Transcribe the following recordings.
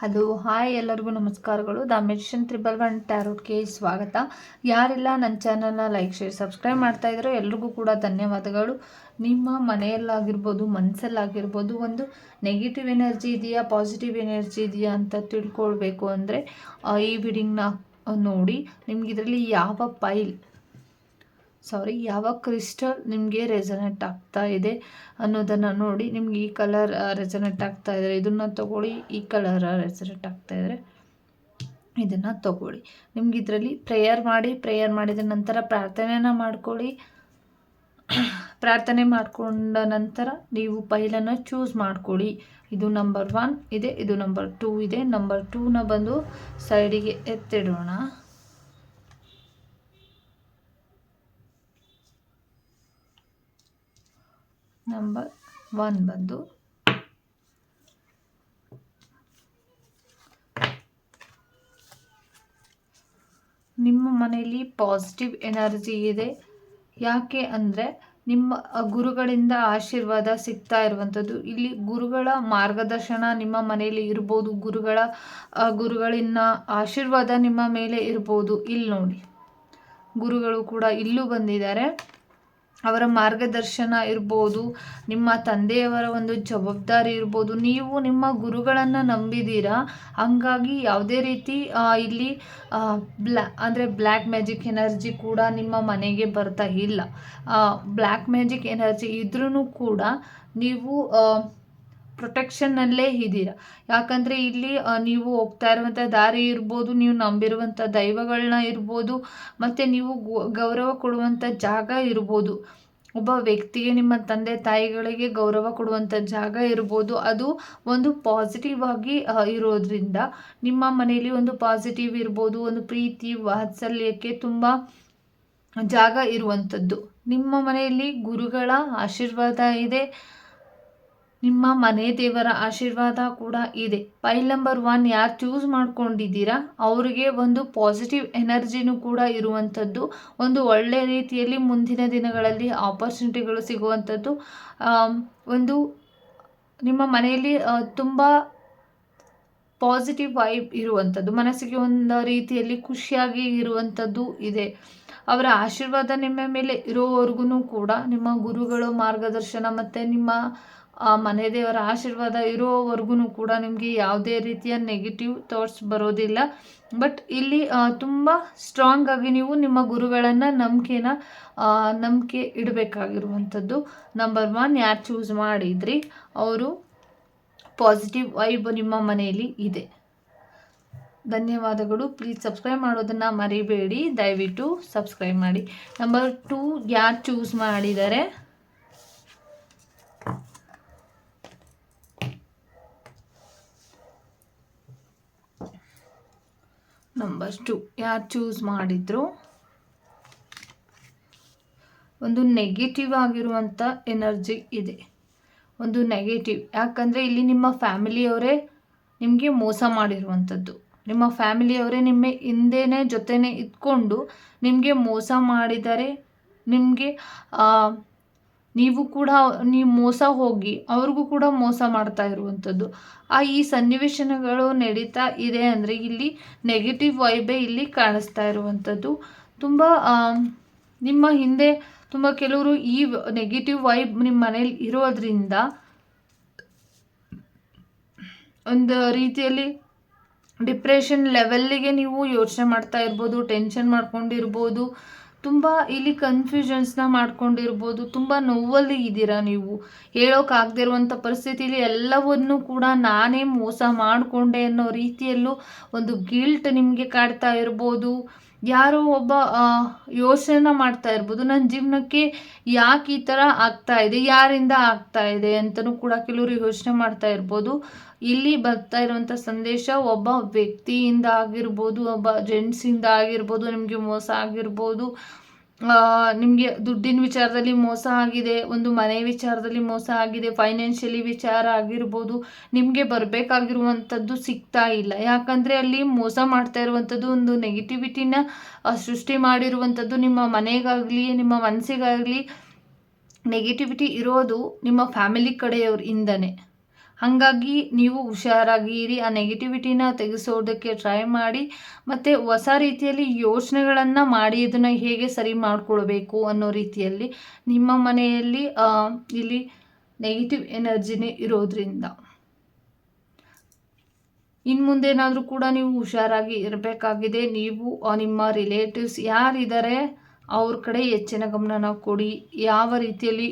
Hello, hi ಎಲ್ಲರಿಗೂ ನಮಸ್ಕಾರಗಳು. The medicine triple one ಟ್ಯಾರೋಟ್ಗೆ ಸ್ವಾಗತ. ಯಾರೆಲ್ಲ ನನ್ನ ಚಾನಲ್ನ ಲೈಕ್, ಶೇರ್, ಸಬ್ಸ್ಕ್ರೈಬ್ ಮಾಡ್ತಾ ಇದ್ರೋ ಎಲ್ರಿಗೂ ಕೂಡ ಧನ್ಯವಾದಗಳು. ನಿಮ್ಮ ಮನೆಯಲ್ಲಾಗಿರ್ಬೋದು ಮನಸ್ಸಲ್ಲಾಗಿರ್ಬೋದು ಒಂದು ನೆಗೆಟಿವ್ ಎನರ್ಜಿ ಇದೆಯಾ ಪಾಸಿಟಿವ್ ಎನರ್ಜಿ ಇದೆಯಾ ಅಂತ ತಿಳ್ಕೊಳ್ಬೇಕು ಅಂದರೆ ಈ ಬಿಡಿಂಗ್ನ ನೋಡಿ, ನಿಮ್ಗೆ ಇದರಲ್ಲಿ ಯಾವ ಪೈಲ್ ಸಾರಿ, ಯಾವ ಕ್ರಿಸ್ಟಲ್ ನಿಮಗೆ ರೆಸನೆಟ್ ಆಗ್ತಾ ಇದೆ ಅನ್ನೋದನ್ನು ನೋಡಿ ನಿಮ್ಗೆ ಈ ಕಲರ್ ರೆಸನೆಟ್ ಆಗ್ತಾ ಇದ್ದಾರೆ ಇದನ್ನು ತಗೊಳ್ಳಿ, ಈ ಕಲರ್ ರೆಸನೆಟ್ ಆಗ್ತಾ ಇದ್ದಾರೆ ಇದನ್ನು ತಗೊಳ್ಳಿ. ನಿಮ್ಗೆ ಇದರಲ್ಲಿ ಪ್ರೇಯರ್ ಮಾಡಿ ಪ್ರೇಯರ್ ಮಾಡಿದ ನಂತರ ಪ್ರಾರ್ಥನೆನ ಮಾಡ್ಕೊಳ್ಳಿ. ಪ್ರಾರ್ಥನೆ ಮಾಡಿಕೊಂಡ ನಂತರ ನೀವು ಪೈಲನ್ನು ಚೂಸ್ ಮಾಡ್ಕೊಳ್ಳಿ. ಇದು ನಂಬರ್ ಒನ್ ಇದೆ, ಇದು ನಂಬರ್ ಟೂ ಇದೆ. ನಂಬರ್ ಟೂನ ಬಂದು ಸೈಡಿಗೆ ಎತ್ತಿಡೋಣ. ನಂಬರ್ ಒನ್ ಬಂದು. ನಿಮ್ಮ ಮನೆಯಲ್ಲಿ ಪಾಸಿಟಿವ್ ಎನರ್ಜಿ ಇದೆ. ಯಾಕೆ ಅಂದರೆ ನಿಮ್ಮ ಗುರುಗಳಿಂದ ಆಶೀರ್ವಾದ ಸಿಗ್ತಾ ಇರುವಂಥದ್ದು. ಇಲ್ಲಿ ಗುರುಗಳ ಮಾರ್ಗದರ್ಶನ ನಿಮ್ಮ ಮನೆಯಲ್ಲಿ ಇರ್ಬೋದು. ಗುರುಗಳ ಗುರುಗಳಿಂದ ಆಶೀರ್ವಾದ ನಿಮ್ಮ ಮೇಲೆ ಇರ್ಬೋದು. ಇಲ್ಲಿ ನೋಡಿ. ಗುರುಗಳು ಕೂಡ ಇಲ್ಲೂ ಬಂದಿದ್ದಾರೆ. ಅವರ ಮಾರ್ಗದರ್ಶನ ಇರ್ಬೋದು, ನಿಮ್ಮ ತಂದೆಯವರ ಒಂದು ಜವಾಬ್ದಾರಿ ಇರ್ಬೋದು, ನೀವು ನಿಮ್ಮ ಗುರುಗಳನ್ನು ನಂಬಿದ್ದೀರಾ ಹಂಗಾಗಿ ಯಾವುದೇ ರೀತಿ ಇಲ್ಲಿ ಬ್ಲ್ಯಾ ಅಂದರೆ ಬ್ಲ್ಯಾಕ್ ಮ್ಯಾಜಿಕ್ ಎನರ್ಜಿ ಕೂಡ ನಿಮ್ಮ ಮನೆಗೆ ಬರ್ತಾ ಇಲ್ಲ. ಬ್ಲ್ಯಾಕ್ ಮ್ಯಾಜಿಕ್ ಎನರ್ಜಿ ಇದ್ರೂ ಕೂಡ ನೀವು ಪ್ರೊಟೆಕ್ಷನ್ನಲ್ಲೇ ಇದ್ದೀರಾ? ಯಾಕಂದರೆ ಇಲ್ಲಿ ನೀವು ಹೋಗ್ತಾ ಇರುವಂಥ ದಾರಿ ಇರ್ಬೋದು, ನೀವು ನಂಬಿರುವಂಥ ದೈವಗಳನ್ನ ಇರ್ಬೋದು, ಮತ್ತು ನೀವು ಗೌರವ ಕೊಡುವಂಥ ಜಾಗ ಇರ್ಬೋದು. ಒಬ್ಬ ವ್ಯಕ್ತಿಗೆ ನಿಮ್ಮ ತಂದೆ ತಾಯಿಗಳಿಗೆ ಗೌರವ ಕೊಡುವಂಥ ಜಾಗ ಇರ್ಬೋದು. ಅದು ಒಂದು ಪಾಸಿಟಿವ್ ಆಗಿ ಇರೋದ್ರಿಂದ ನಿಮ್ಮ ಮನೆಯಲ್ಲಿ ಒಂದು ಪಾಸಿಟಿವ್ ಇರ್ಬೋದು, ಒಂದು ಪ್ರೀತಿ, ವಾತ್ಸಲ್ಯಕ್ಕೆ ತುಂಬ ಜಾಗ ಇರುವಂಥದ್ದು ನಿಮ್ಮ ಮನೆಯಲ್ಲಿ ಗುರುಗಳ ಆಶೀರ್ವಾದ ಇದೆ. ನಿಮ್ಮ ಮನೆ ದೇವರ ಆಶೀರ್ವಾದ ಕೂಡ ಇದೆ. ಫೈಲ್ ನಂಬರ್ ಒನ್, ಯಾರು ಚೂಸ್ ಮಾಡ್ಕೊಂಡಿದ್ದೀರಾ? ಅವರಿಗೆ ಒಂದು ಪಾಸಿಟಿವ್ ಎನರ್ಜಿನೂ ಕೂಡ ಇರುವಂಥದ್ದು. ಒಂದು ಒಳ್ಳೆಯ ರೀತಿಯಲ್ಲಿ ಮುಂದಿನ ದಿನಗಳಲ್ಲಿ ಆಪರ್ಚುನಿಟಿಗಳು ಸಿಗುವಂಥದ್ದು. ಒಂದು ನಿಮ್ಮ ಮನೆಯಲ್ಲಿ ತುಂಬ ಪಾಸಿಟಿವ್ ವೈಬ್ ಇರುವಂಥದ್ದು. ಮನಸ್ಸಿಗೆ ಒಂದು ರೀತಿಯಲ್ಲಿ ಖುಷಿಯಾಗಿ ಇರುವಂಥದ್ದು ಇದೆ. ಅವರ ಆಶೀರ್ವಾದ ನಿಮ್ಮ ಮೇಲೆ ಇರೋವರೆಗೂ ಕೂಡ ನಿಮ್ಮ ಗುರುಗಳು ಮಾರ್ಗದರ್ಶನ ಮತ್ತು ನಿಮ್ಮ ಆ ಮನೆ ದೇವರ ಆಶೀರ್ವಾದ ಇರೋವರೆಗೂ ಕೂಡ ನಿಮಗೆ ಯಾವುದೇ ರೀತಿಯ ನೆಗೆಟಿವ್ ಥಾಟ್ಸ್ ಬರೋದಿಲ್ಲ. ಬಟ್ ಇಲ್ಲಿ ತುಂಬ ಸ್ಟ್ರಾಂಗ್ ಆಗಿ ನೀವು ನಿಮ್ಮ ಗುರುಗಳನ್ನು ನಂಬಿಕೆನ ನಂಬಿಕೆ ಇಡಬೇಕಾಗಿರುವಂಥದ್ದು. ನಂಬರ್ ಒನ್ ಯಾರು ಚೂಸ್ ಮಾಡಿದ್ರಿ? ಅವರು ಪಾಸಿಟಿವ್ ವೈಬ್ ನಿಮ್ಮ ಮನೆಯಲ್ಲಿ ಇದೆ. ಧನ್ಯವಾದಗಳು. ಪ್ಲೀಸ್ ಸಬ್ಸ್ಕ್ರೈಬ್ ಮಾಡೋದನ್ನು ಮರಿಬೇಡಿ. ದಯವಿಟ್ಟು ಸಬ್ಸ್ಕ್ರೈಬ್ ಮಾಡಿ. ನಂಬರ್ ಟೂ ಯಾರು ಚೂಸ್ ಮಾಡಿದ್ದಾರೆ ನಂಬರ್ ಟು ಯಾರು ಚೂಸ್ ಮಾಡಿದ್ರು? ಒಂದು ನೆಗೆಟಿವ್ ಆಗಿರುವಂಥ ಎನರ್ಜಿ ಇದೆ. ಒಂದು ನೆಗೆಟಿವ್ ಯಾಕಂದರೆ ಇಲ್ಲಿ ನಿಮ್ಮ ಫ್ಯಾಮಿಲಿಯವರೇ ನಿಮಗೆ ಮೋಸ ಮಾಡಿರುವಂಥದ್ದು ನಿಮ್ಮ ಫ್ಯಾಮಿಲಿಯವರೇ ನಿಮ್ಮ ಹಿಂದೆನೇ ಜೊತೆನೇ ಇದ್ಕೊಂಡು ನಿಮಗೆ ಮೋಸ ಮಾಡಿದರೆ ನಿಮಗೆ ನೀವು ಕೂಡ ನೀವು ಮೋಸ ಹೋಗಿ ಅವ್ರಿಗೂ ಕೂಡ ಮೋಸ ಮಾಡ್ತಾ ಇರುವಂಥದ್ದು. ಆ ಈ ಸನ್ನಿವೇಶನಗಳು ನಡೀತಾ ಇದೆ ಅಂದರೆ ಇಲ್ಲಿ ನೆಗೆಟಿವ್ ವೈಬೇ ಇಲ್ಲಿ ಕಾಣಿಸ್ತಾ ಇರುವಂಥದ್ದು. ತುಂಬ ನಿಮ್ಮ ಹಿಂದೆ ತುಂಬ ಕೆಲವರು ಈ ನೆಗೆಟಿವ್ ವೈಬ್ ನಿಮ್ಮ ಮನೇಲಿ ಇರೋದ್ರಿಂದ ಒಂದು ರೀತಿಯಲ್ಲಿ ಡಿಪ್ರೆಷನ್ ಲೆವೆಲ್ಲಿಗೆ ನೀವು ಯೋಚನೆ ಮಾಡ್ತಾ ಇರ್ಬೋದು ಟೆನ್ಷನ್ ಮಾಡ್ಕೊಂಡಿರ್ಬೋದು ತುಂಬ ಇಲ್ಲಿ ಕನ್ಫ್ಯೂಷನ್ಸ್ನ ಮಾಡ್ಕೊಂಡಿರ್ಬೋದು, ತುಂಬ ನೋವಲ್ಲಿ ಇದ್ದೀರಾ ನೀವು? ಹೇಳೋಕ್ಕಾಗದೇ ಇರುವಂಥ ಪರಿಸ್ಥಿತಿಲಿ ಎಲ್ಲವನ್ನೂ ಕೂಡ ನಾನೇ ಮೋಸ ಮಾಡಿಕೊಂಡೆ ಅನ್ನೋ ರೀತಿಯಲ್ಲೂ ಒಂದು ಗಿಲ್ಟ್ ನಿಮಗೆ ಕಾಡ್ತಾ ಇರ್ಬೋದು. ಯಾರೋ ಒಬ್ಬ ಯೋಚನೆ ಮಾಡ್ತಾ ಇರ್ಬೋದು ನನ್ನ ಜೀವನಕ್ಕೆ ಯಾಕೆ ಈ ಥರ ಆಗ್ತಾ ಇದೆ? ಯಾರಿಂದ ಆಗ್ತಾ ಇದೆ? ಅಂತಲೂ ಕೂಡ ಕೆಲವರು ಯೋಚನೆ ಮಾಡ್ತಾ ಇರ್ಬೋದು. ಇಲ್ಲಿ ಬರ್ತಾ ಇರುವಂಥ ಸಂದೇಶ ಒಬ್ಬ ವ್ಯಕ್ತಿಯಿಂದ ಆಗಿರ್ಬೋದು, ಒಬ್ಬ ಜೆಂಟ್ಸಿಂದ ಆಗಿರ್ಬೋದು, ನಿಮಗೆ ಮೋಸ ಆಗಿರ್ಬೋದು ನಿಮಗೆ ದುಡ್ಡಿನ ವಿಚಾರದಲ್ಲಿ ಮೋಸ ಆಗಿದೆ, ಒಂದು ಮನೆ ವಿಚಾರದಲ್ಲಿ ಮೋಸ ಆಗಿದೆ ಫೈನಾನ್ಷಿಯಲಿ ವಿಚಾರ ಆಗಿರ್ಬೋದು, ನಿಮಗೆ ಬರಬೇಕಾಗಿರುವಂಥದ್ದು ಸಿಗ್ತಾ ಇಲ್ಲ. ಯಾಕಂದರೆ ಅಲ್ಲಿ ಮೋಸ ಮಾಡ್ತಾ ಇರುವಂಥದ್ದು ಒಂದು ನೆಗೆಟಿವಿಟಿನ ಸೃಷ್ಟಿ ಮಾಡಿರುವಂಥದ್ದು ನಿಮ್ಮ ಮನೆಗಾಗಲಿ, ನಿಮ್ಮ ಮನಸ್ಸಿಗಾಗಲಿ ನೆಗೆಟಿವಿಟಿ ಇರೋದು ನಿಮ್ಮ ಫ್ಯಾಮಿಲಿ ಕಡೆಯವ್ರಿಂದನೇ. ಹಾಗಾಗಿ ನೀವು ಹುಷಾರಾಗಿ ಇರಿ ಆ ನೆಗೆಟಿವಿಟಿನ ತೆಗೆಸೋದಕ್ಕೆ ಟ್ರೈ ಮಾಡಿ, ಮತ್ತು ಹೊಸ ರೀತಿಯಲ್ಲಿ ಯೋಚನೆಗಳನ್ನು ಮಾಡಿ, ಇದನ್ನು ಹೇಗೆ ಸರಿ ಮಾಡಿಕೊಳ್ಬೇಕು ಅನ್ನೋ ರೀತಿಯಲ್ಲಿ ನಿಮ್ಮ ಮನೆಯಲ್ಲಿ ಇಲ್ಲಿ ನೆಗೆಟಿವ್ ಎನರ್ಜಿನೇ ಇರೋದ್ರಿಂದ. ಇನ್ನು ಮುಂದೇನಾದರೂ ಕೂಡ ನೀವು ಹುಷಾರಾಗಿ ಇರಬೇಕಾಗಿದೆ, ನೀವು ನಿಮ್ಮ ರಿಲೇಟಿವ್ಸ್ ಯಾರಿದ್ದಾರೆ, ಅವ್ರ ಕಡೆ ಹೆಚ್ಚಿನ ಗಮನನ ಕೊಡಿ, ಯಾವ ರೀತಿಯಲ್ಲಿ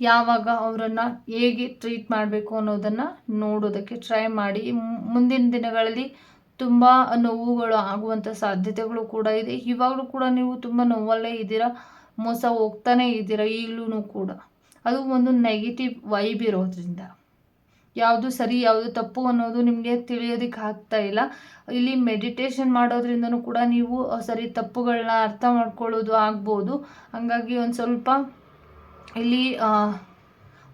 ಯಾವಾಗ ಅವರನ್ನು ಹೇಗೆ ಟ್ರೀಟ್ ಮಾಡಬೇಕು ಅನ್ನೋದನ್ನು ನೋಡೋದಕ್ಕೆ ಟ್ರೈ ಮಾಡಿ. ಮುಂದಿನ ದಿನಗಳಲ್ಲಿ ತುಂಬ ನೋವುಗಳು ಆಗುವಂಥ ಸಾಧ್ಯತೆಗಳು ಕೂಡ ಇದೆ. ಇವಾಗಲೂ ಕೂಡ ನೀವು ತುಂಬ ನೋವಲ್ಲೇ ಇದ್ದೀರಾ? ಮೋಸ ಹೋಗ್ತಾನೆ ಇದ್ದೀರಾ? ಈಗಲೂ ಕೂಡ. ಅದು ಒಂದು ನೆಗೆಟಿವ್ ವೈಬ್ ಇರೋದ್ರಿಂದ. ಯಾವುದು ಸರಿ, ಯಾವುದು ತಪ್ಪು ಅನ್ನೋದು ನಿಮಗೆ ತಿಳಿಯೋದಕ್ಕೆ ಆಗ್ತಾ ಇಲ್ಲ. ಇಲ್ಲಿ ಮೆಡಿಟೇಷನ್ ಮಾಡೋದ್ರಿಂದನೂ ಕೂಡ ನೀವು ಸರಿ ತಪ್ಪುಗಳನ್ನ ಅರ್ಥ ಮಾಡ್ಕೊಳ್ಳೋದು ಆಗ್ಬೋದು. ಹಾಗಾಗಿ ಒಂದು ಸ್ವಲ್ಪ ಇಲ್ಲಿ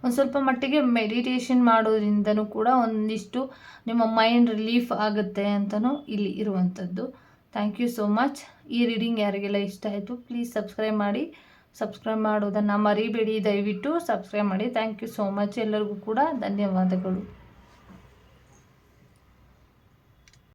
ಒಂದು ಸ್ವಲ್ಪ ಮಟ್ಟಿಗೆ ಮೆಡಿಟೇಷನ್ ಮಾಡೋದ್ರಿಂದನೂ ಕೂಡ ಒಂದಿಷ್ಟು ನಿಮ್ಮ ಮೈಂಡ್ ರಿಲೀಫ್ ಆಗುತ್ತೆ ಅಂತಲೂ ಇಲ್ಲಿ ಇರುವಂಥದ್ದು. ಥ್ಯಾಂಕ್ ಯು ಸೋ ಮಚ್ ಈ ರೀಡಿಂಗ್ ಯಾರಿಗೆಲ್ಲ ಇಷ್ಟ ಆಯಿತು ಪ್ಲೀಸ್ ಸಬ್ಸ್ಕ್ರೈಬ್ ಮಾಡಿ. ಸಬ್ಸ್ಕ್ರೈಬ್ ಮಾಡೋದನ್ನು ಮರಿಬೇಡಿ, ದಯವಿಟ್ಟು ಸಬ್ಸ್ಕ್ರೈಬ್ ಮಾಡಿ. ಥ್ಯಾಂಕ್ ಯು ಸೋ ಮಚ್ ಎಲ್ಲರಿಗೂ ಕೂಡ ಧನ್ಯವಾದಗಳು.